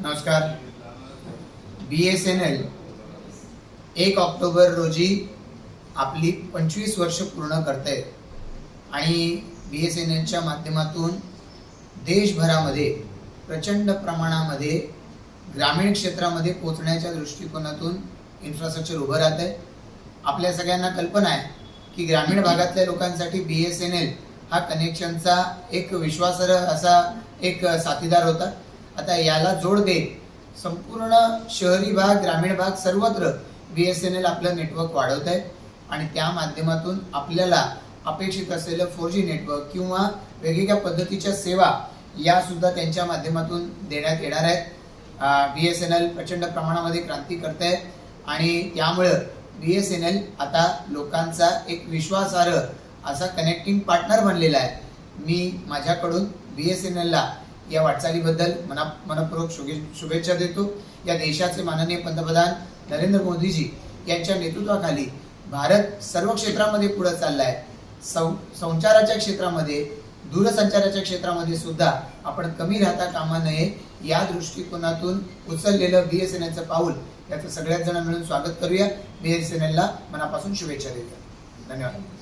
नमस्कार. B S N L एक October रोजी आपली पंचवीस वर्ष पूर्ण करते आणि बी एस एन एलच्या माध्यमातून देशभरामध्ये प्रचंड प्रमाणामध्ये ग्रामीण क्षेत्रामध्ये पोचण्याच्या दृष्टिकोनातून इन्फ्रास्ट्रक्चर उभं राहत आहे आपल्या सगळ्यांना कल्पना आहे की ग्रामीण भागातल्या लोकांसाठी बी एस एन एल हा कनेक्शनचा एक विश्वासार्ह असा एक साथीदार होता. आता याला जोड देत संपूर्ण शहरी भाग ग्रामीण भाग सर्वत्र बी एस एन एल आपलं नेटवर्क वाढवत आहे आणि त्या माध्यमातून आपल्याला अपेक्षित असलेलं फोर जी नेटवर्क किंवा वेगवेगळ्या पद्धतीच्या सेवा या सुद्धा त्यांच्या माध्यमातून देण्यात येणार आहेत. बी एस एन एल प्रचंड प्रमाणामध्ये क्रांती करत आहे आणि त्यामुळं बी एस एन एल आता लोकांचा एक विश्वासार्ह असा कनेक्टिंग पार्टनर बनलेला आहे. मी माझ्याकडून बी एस एन एलला या वाटचालीबद्दल मना मनपूर्वक शुभे शुभेच्छा देतो. या देशाचे माननीय पंतप्रधान नरेंद्र मोदीजी यांच्या नेतृत्वाखाली भारत सर्व क्षेत्रामध्ये पुढे चालला आहे सं संचाराच्या क्षेत्रामध्ये दूरसंचाराच्या क्षेत्रामध्ये सुद्धा आपण कमी राहता कामा नये या दृष्टिकोनातून उचललेलं बी एस एन एलचं पाऊल याचं सगळ्याच जण मिळून स्वागत करूया. बी एस एन एलला मनापासून शुभेच्छा देतो. धन्यवाद.